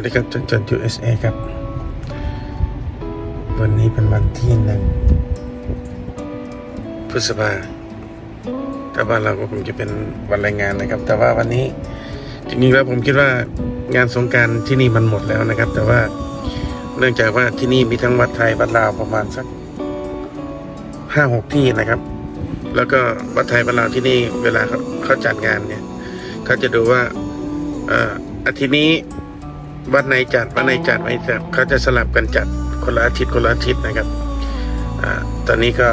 วัสดีครับจนจน USA ครับ วันนี้เป็นวันที่หนึ่งพฤษภาถ้าบ้านเราก็คงจะเป็นวันแรงงานนะครับ แต่ว่าวันนี้จริงๆแล้วผมคิดว่างานสงการที่นี่มันหมดแล้วนะครับ แต่ว่าเนื่องจากว่าที่นี่มีทั้งวัดไทยวัดลาวประมาณสักห้าหกที่นะครับ แล้วก็วัดไทยวัดลาวที่นี่เวลาเขาเขาจัดงานเนี่ยเขาจะดูว่าอ่ออาทิตย์นี้ วัดไหนจัดวัดไหนจัดไม่จัดเขาจะสลับกันจัดคนละอาทิตย์คนละอาทิตย์นะครับอตอนนี้ก็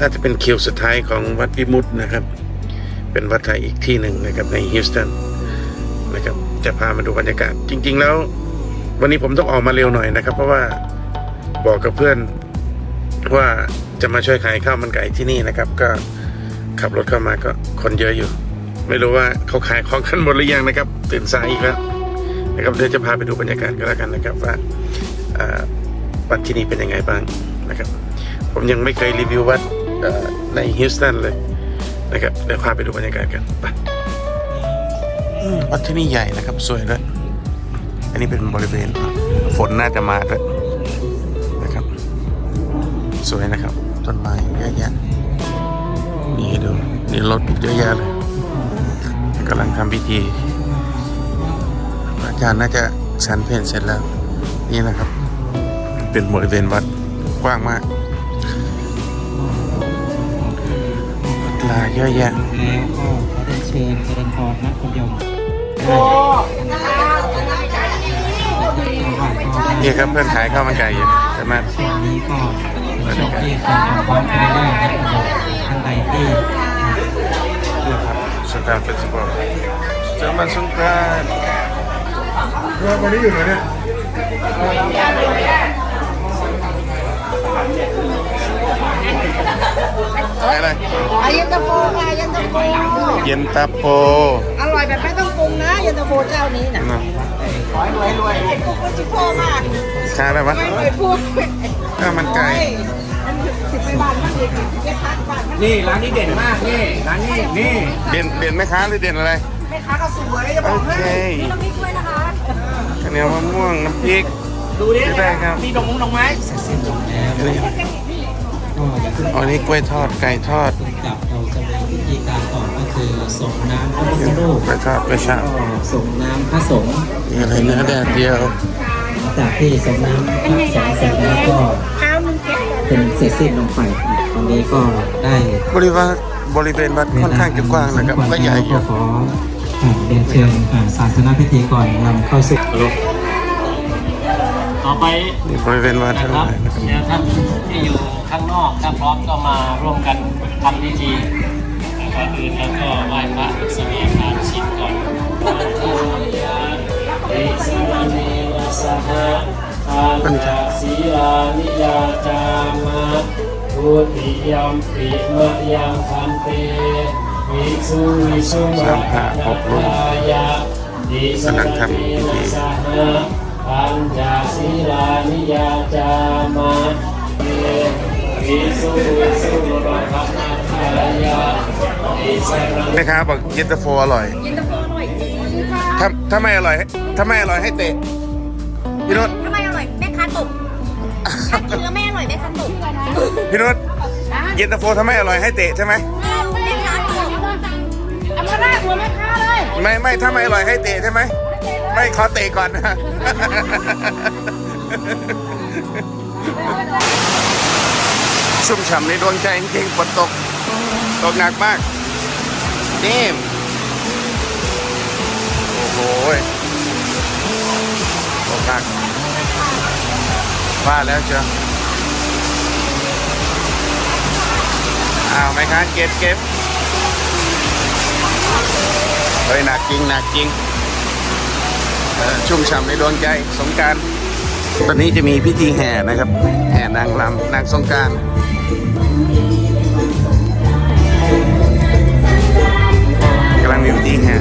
น่าจะเป็นคิวสุดท้ายของวัดวิมุตตินะครับ เป็นวัดไทยอีกที่หนึ่งนะครับในฮิวสตันนะครับจะพามาดูบรรยากาศ จริง ๆ แล้ว วันนี้ผมต้องออกมาเร็วหน่อยนะครับ เพราะว่าบอกกับเพื่อนว่าจะมาช่วยขายข้าวมันไก่ที่นี่นะครับ ก็ขับรถเข้ามาก็คนเยอะอยู่ ไม่รู้ว่าเขาขายของกันหมดหรือยังนะครับ ตื่นสายอีกแล้ว นะครับเดี๋ยวจะพาไปดูบรรยากาศกันแล้วกันนะครับว่าวัดที่นี่เป็นยังไงบ้างนะครับ ผมยังไม่เคยรีวิววัดในฮิวสตันเลยนะครับเดี๋ยวพาไปดูบรรยากาศกันไปวัดที่นี่ใหญ่นะครับสวยด้วยอันนี้เป็นบริเวณฝนน่าจะมาด้วยนะครับ สวยนะครับต้นไม้เยอะแยะนี่ดูนี่รถเยอะแยะเลยกำลังทำพิธี อาจารย์น่าจะฉันเพลเสร็จแล้ว นี่นะครับ เป็นบริเวณวัดกว้างมากวัดลาเยอะแยะแล้วก็ขอเรียนเชิญเจริญพรนะคุณโยมนี่ครับเพื่อนขายข้าวมันไก่อยู่ใช่ไหมช่วงนี้ก็โชคดีคนมาพร้อมกันได้นะคุณโยมท่านใดที่นี่ครับสตาร์เฟสติวัลเจอมันสงกรานต์ วันนี้อยู่ไหนเนี่ยอะไรอาเย็นตาโฟค่ะเย็นตาโฟเย็นตาโฟอร่อยแบบไม่ต้องปรุงนะเย็นตาโฟเจ้านี้นะนะรวยรวยรวยไอ้พวกก็ชิโฟมากชาอะไรวะไม่เคยพูดข้าวมันไก่มันสิบไปบ้านมันเลยเจ็ดพันบาทนี่ร้านนี้เด่นมากนี่ร้านนี้นี่เด่นเด่นไหมค้าหรือเด่นอะไรแม่ค้าก็สวยจะบโออกเคให้นี่น้ำพริกด้วยนะคะข้าว เหนียวมะม่วงน้ำพริก ดูดิได้ครับ มีดอกมงดอกไม้เสร็จสิ้นลงแล้วก็อย่าเพิ่งอันนี้กล้วยทอดไก่ทอดกลับเราจะมีพิธีการต่อก็คือส่งน้ำพระพุทธรูปกล้วยทอดกล้วยฉาบก็ส่งน้ำพระสงฆ์มีอะไรเนื้อแดดเดียวหลังจากที่ส่งน้ำพระสงฆ์เสร็จแล้วก็ข้าวมันเก็บเป็นเสร็จสิ้นลงไปตอนนี้ก็ได้บริเวณบริเวณวัดค่อนข้างจะกว้างนะครับก็ใหญ่อยู่ก็ขอ เรียนเชิญศาสนพิธีก่อนนำเข้าสู่ต่อไปนี่บริเวณวัดนะเท่าคไหรับร่นะครับเนี่ยท่านที่อยู่ข้างนอกถ้าพร้อมก็มาร่วมกันทำพิธีแต่ก่อนอื่นแล้วก็ไหว้พระสวีทานศีลก่อนปัญจศีลานิยาจามะทุติยมปิมะยังพันเตวิ สุวิสุมาคายะดิสนังทำพิธีปัญจศีลานิยาจามะวิสุวิสุโรภะคายะอิสระแม่ค้าบอกเย็นตาโฟอร่อย เย็นตาโฟอร่อยจริงค่ะถ้าถ้าไม่อร่อยถ้าไม่อร่อยให้เตะพี่นุชถ้าไม่อร่อยแม่ค้าตกถ้ากินแล้วไม่อร่อยแม่ค้าตกพี่นุชเย็นตาโฟถ้าไม่อร่อยให้เตะใช่ไหม ไม่ไม่ถ้าไม่อร่อยให้เตะใช่ไหม ไม่ขอเตะก่อนนะ ชุ่มฉ่ำในดวงใจจริงๆฝนตก ตกหนักมากนี่โอ้โหตกหนักว่าแล้วเชียวอ้าวไหมคะเก็บเก็บ เฮ้ยหนักจริงหนักจริงชุ่มฉ่ำในดวงใจสงการตอนนี้จะมีพิธีแห่นะครับ แห่นางรำนางสงการกำลังมีพิธีแห่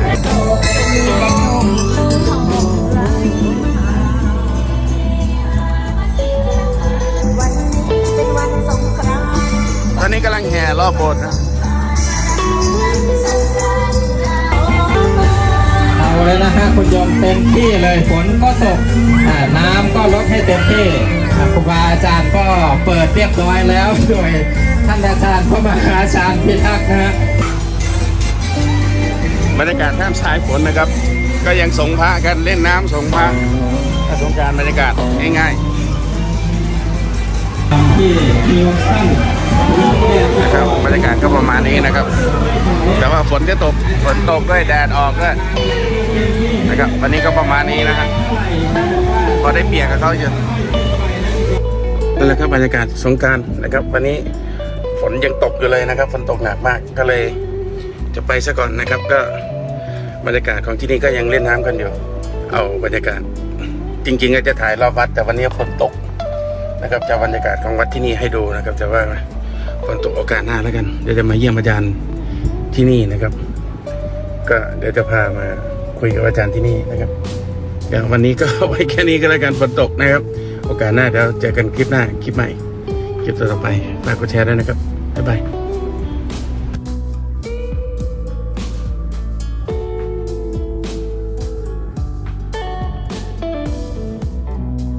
เต็มที่เลยฝนก็ตกอ่าน้ำก็ลดให้เต็มที่อ่าครูบาอาจารย์ก็เปิดเรียบร้อยแล้วโดยท่านอาจารย์พระมหาอาจารย์พิทักษ์นะฮะบรรยากาศท่ามชายฝนนะครับ ก็ยังสงพระกันเล่นน้ำสงพระสงกรารบรรยากาศง่ายที่มีวัคซีนๆนะครับบรรยากาศก็ประมาณนี้นะครับ แต่ว่าฝนจะตกฝนตกด้วยแดดออกด้วย นะครับวันนี้ก็ประมาณนี้นะฮะพอได้เปียกกับเขาเยอนั่นแหละครับบรรยากาศสงการนะครับ วันนี้ฝนยังตกอยู่เลยนะครับ ฝนตกหนักมากก็เลยจะไปซะก่อนนะครับ ก็บรรยากาศของที่นี่ก็ยังเล่นน้ำกันอยู่ เอาบรรยากาศ จริงๆก็จะถ่ายรอบวัด แต่วันนี้ฝนตกนะครับจะบรรยากาศของวัดที่นี่ให้ดูนะครับแต่ว่าฝนตกโอกาสหน้าแล้วกัน เดี๋ยวจะมาเยี่ยมอาจารย์ที่นี่นะครับ ก็เดี๋ยวจะพามา คุยกับอาจารย์ที่นี่นะครับอย่างวันนี้ก็ไว้แค่นี้ก็แล้วกันฝนตกนะครับ โอกาสหน้าเดี๋ยวเจอกันคลิปหน้าคลิปใหม่คลิปต่อไปฝากกดแชร์ด้วยนะครับบ๊ายบาย